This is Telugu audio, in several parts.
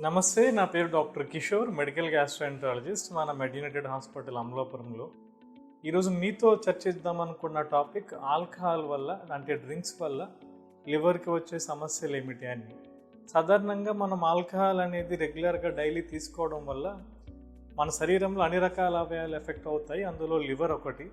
నమస్తే నా పేరు డాక్టర్ కిషోర్ మెడికల్ గ్యాస్ట్రాంట్రాలజిస్ట్ మన మెడినేటెడ్ హాస్పిటల్ అమలాపురంలో. ఈరోజు మీతో చర్చిద్దాం అనుకున్న టాపిక్ ఆల్కహాల్ వల్ల అంటే డ్రింక్స్ వల్ల లివర్కి వచ్చే సమస్యలు ఏమిటి అని. సాధారణంగా మనం ఆల్కహాల్ అనేది రెగ్యులర్గా డైలీ తీసుకోవడం వల్ల మన శరీరంలో అన్ని రకాల అవయవాలు ఎఫెక్ట్ అవుతాయి. అందులో లివర్ ఒకటి.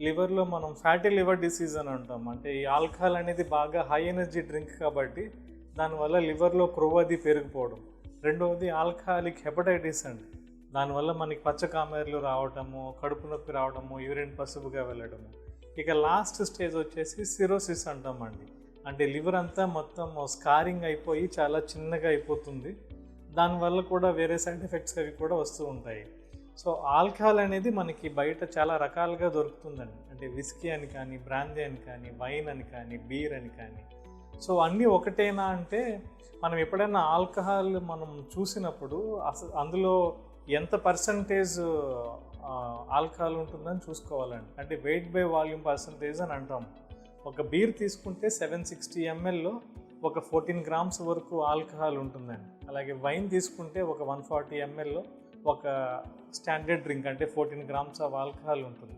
లివర్లో మనం ఫ్యాటీ లివర్ డిసీజ్ అని అంటాం. అంటే ఈ ఆల్కహాల్ అనేది బాగా హై ఎనర్జీ డ్రింక్ కాబట్టి దానివల్ల లివర్లో క్రొవ్వది పెరిగిపోవడం. రెండవది ఆల్కహాలిక్ హెపటైటిస్ అండి. దానివల్ల మనకి పచ్చ కామెర్లు రావటము కడుపు నొప్పి రావడము యూరిన్ పసుపుగా వెళ్ళడము ఇక లాస్ట్ స్టేజ్ వచ్చేసి సిరోసిస్ అంటామండి. అంటే లివర్ అంతా మొత్తం స్కారింగ్ అయిపోయి చాలా చిన్నగా అయిపోతుంది. దానివల్ల కూడా వేరే సైడ్ ఎఫెక్ట్స్ అవి కూడా వస్తూ ఉంటాయి. సో ఆల్కహాల్ అనేది మనకి బయట చాలా రకాలుగా దొరుకుతుందండి. అంటే విస్కీ అని కానీ బ్రాందీ అని కానీ వైన్ అని కానీ బీర్ అని కానీ. సో అన్నీ ఒకటేనా అంటే మనం ఎప్పుడైనా ఆల్కహాల్ మనం చూసినప్పుడు అసలు అందులో ఎంత పర్సంటేజ్ ఆల్కహాల్ ఉంటుందని చూసుకోవాలండి. అంటే వెయిట్ బై వాల్యూమ్ పర్సంటేజ్ అని అంటాం. ఒక బీర్ తీసుకుంటే సెవెన్ సిక్స్టీ ఎంఎల్లో ఒక ఫోర్టీన్ గ్రామ్స్ వరకు ఆల్కహాల్ ఉంటుందండి. అలాగే వైన్ తీసుకుంటే ఒక వన్ ఫార్టీ ఎంఎల్లో ఒక స్టాండర్డ్ డ్రింక్ అంటే ఫోర్టీన్ గ్రామ్స్ ఆఫ్ ఆల్కహాల్ ఉంటుంది.